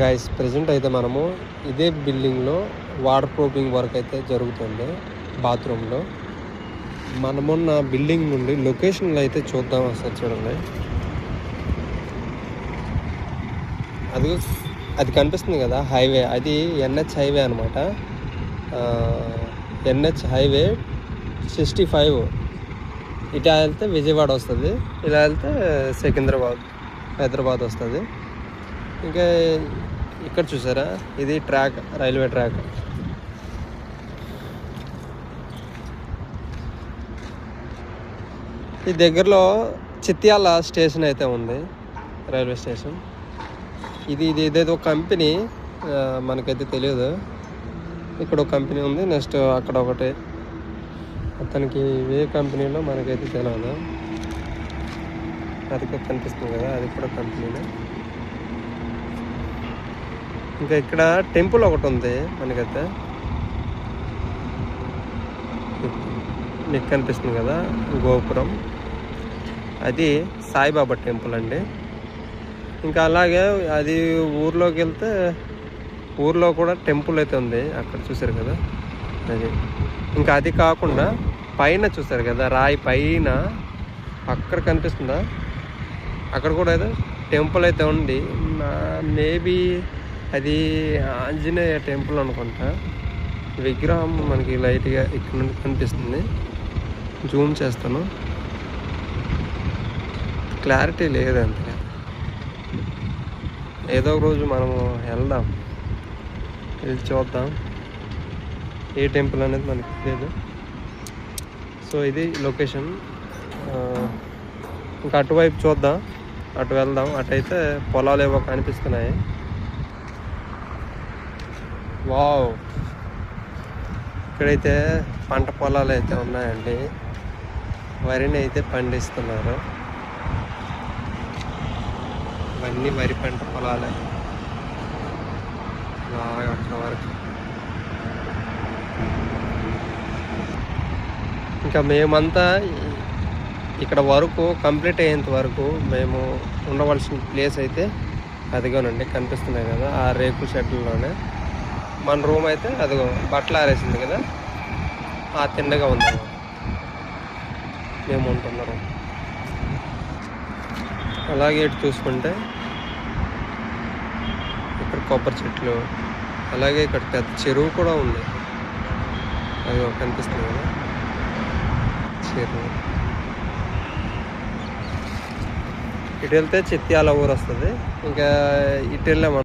Guys present అయితే మనము ఇదే బిల్డింగ్లో వాటర్ ప్రూఫింగ్ వర్క్ అయితే జరుగుతుంది బాత్రూంలో మనమున్న బిల్డింగ్ నుండి లొకేషన్లు అయితే చూద్దాం ఒకసారి చూడండి. అది అది కనిపిస్తుంది కదా హైవే అది ఎన్హెచ్ హైవే అనమాట ఎన్హెచ్ హైవే సిక్స్టీ ఫైవ్ ఇటు వెళ్తే విజయవాడ వస్తుంది ఇలా వెళ్తే సికింద్రాబాద్ హైదరాబాద్ వస్తుంది. ఇంకా ఇక్కడ చూసారా? ఇది ట్రాక్ రైల్వే ట్రాక్. ఈ దగ్గరలో చిత్యాల స్టేషన్ అయితే ఉంది రైల్వే స్టేషన్. ఇది ఇది ఇదేదో కంపెనీ మనకైతే తెలియదు. ఇక్కడ ఒక కంపెనీ ఉంది నెక్స్ట్ అక్కడ ఒకటి. అతనికి ఏ కంపెనీలో మనకైతే తెలియదు అది కూడా కనిపిస్తుంది కదా అది కూడా కంపెనీనే. ఇంకా ఇక్కడ టెంపుల్ ఒకటి ఉంది మనకైతే. మీకు కనిపిస్తుంది కదా గోపురం. అది సాయిబాబా టెంపుల్ అండి. ఇంకా అలాగే అది ఊర్లోకి వెళ్తే ఊర్లో కూడా టెంపుల్ అయితే ఉంది అక్కడ చూసారు కదా. అది ఇంకా అది కాకుండా పైన చూసారు కదా రాయి పైన అక్కడ కనిపిస్తుందా? అక్కడ కూడా ఏదో టెంపుల్ అయితే ఉంది. మేబీ అది ఆంజనేయ టెంపుల్ అనుకుంటా. విగ్రహం మనకి లైట్గా ఇక్కడ నుండి కనిపిస్తుంది. జూమ్ చేస్తాను. క్లారిటీ లేదు ఏదో ఒక రోజు మనము వెళ్దాం. వెళ్ళి చూద్దాం. ఏ టెంపుల్ అనేది మనకి తెలియదు సో ఇది లొకేషన్. ఇంకా అటువైపు చూద్దాం. అటు వెళ్దాం. అటైతే పొలాలు ఏవో కనిపిస్తున్నాయి. వావ్. ఇక్కడైతే పంట పొలాలు అయితే ఉన్నాయండి. వరిని అయితే పండిస్తున్నారు. ఇవన్నీ వరి పంట పొలాలే. బాగా అక్కడ వరకు. ఇంకా మేమంతా ఇక్కడ వరకు కంప్లీట్ అయ్యేంత వరకు మేము ఉండవలసిన ప్లేస్ అయితే అదిగోనండి కనిపిస్తున్నాయి కదా ఆ రేకు షెడ్లోనే. మన రూమ్ అయితే అది బట్టలు ఆరేసింది కదా. ఆ తిండగా ఉంది. మేము ఉంటున్న రూమ్. అలాగే ఇటు చూసుకుంటే ఇక్కడ కొబ్బరి చెట్లు అలాగే ఇక్కడ పెద్ద చెరువు కూడా ఉంది. అది కనిపిస్తుంది కదా. చెరువు. ఇటు వెళ్తే చిత్యాల ఊరు వస్తుంది. ఇంకా ఇటు వెళ్ళాము.